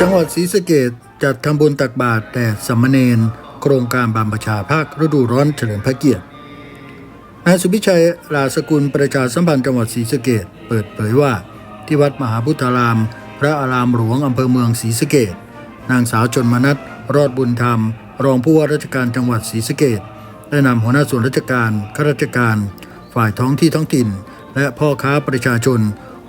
จังหวัดศรีสะเกดจัดทำบุญตักบาตรแต่สามเณรโครงการบำประชาภาคฤดูร้อนเฉลิมพระเกียรตินายสุพิชัยลาสกุลประชาสัมพันธ์จังหวัดศรีสะเกดเปิดเผยว่า ที่วัดมหาพุทธาราม พระอารามหลวงอำเภอเมืองศรีสะเกดนางสาวชนมนัทรอดบุญธรรม รองผู้ว่าราชการจังหวัดศรีสะเกดได้นำหัวหน้าส่วนราชการข้าราชการ ฝ่ายท้องที่ท้องถิ่น และพ่อค้าประชาชน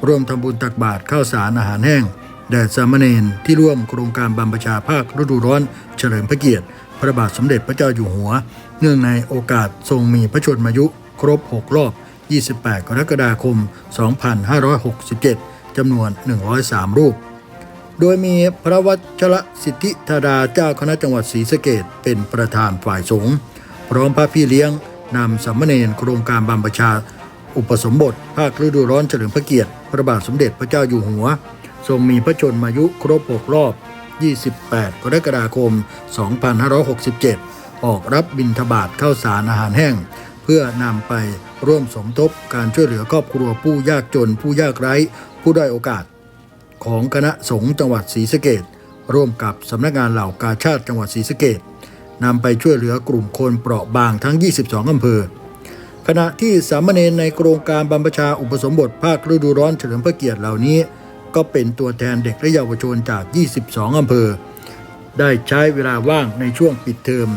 ร่วมทำบุญตักบาตรข้าวสารอาหารแห้ง แด่สามเณรที่ร่วมโครงการบำประชาภาคฤดูร้อนเฉลิมพระเกียรติ พระบาทสมเด็จพระเจ้าอยู่หัว เนื่องในโอกาสทรงมีพระชนมายุ ครบ 6 รอบ 28 กรกฎาคม 2567 จำนวน 103 รูป โดยมีพระวัชรสิทธิธาดาเจ้าคณะจังหวัดศรีสะเกดเป็นประธานฝ่ายสงฆ์พร้อมพระพี่เลี้ยงนำสามเณรโครงการบำประชา อุปสมบท ภาคฤดูร้อนเฉลิมพระเกียรติ พระบาทสมเด็จพระเจ้าอยู่หัว ทรงมีพระชนมายุครบ 6 รอบ 28 กรกฎาคม 2567 ออกรับบิณฑบาตข้าวสารอาหารแห้ง เพื่อนำไปร่วมสมทบการช่วยเหลือครอบครัวผู้ยากจน ผู้ยากไร้ ผู้ด้อยโอกาส ของคณะสงฆ์จังหวัดศรีสะเกดร่วมกับสำนักงานเหล่ากาชาติจังหวัดศรีสะเกดนำไปช่วยเหลือกลุ่มคนเปราะบางทั้ง 22 อำเภอ ขณะที่สามเณรในโครงการบำประชาอุปสมบทภาคฤดูร้อนเฉลิมพระเกียรติเหล่านี้ ก็เป็นตัวแทนเด็กและเยาวชนจาก 22 อำเภอ ได้ใช้เวลาว่างในช่วงปิดเทอม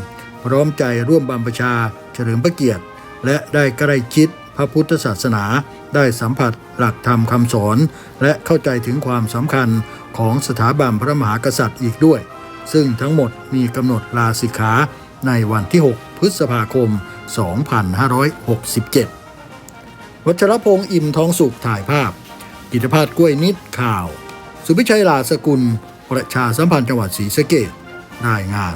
พร้อมใจร่วมบำประชาเฉลิมพระเกียรติ และได้ใกล้ชิดพระพุทธศาสนา ได้สัมผัสหลักธรรมคำสอน และเข้าใจถึงความสำคัญของสถาบันพระมหากษัตริย์อีกด้วย ซึ่งทั้งหมดมีกำหนดลาสิกขาในวันที่ 6 พฤษภาคม 2567 วัชรพงษ์อิ่มทองสุขถ่ายภาพ กิตภาพกล้วยนิดข่าว สุพิชัยลาสกุล ประชาสัมพันธ์จังหวัดศรีสะเกดรายงาน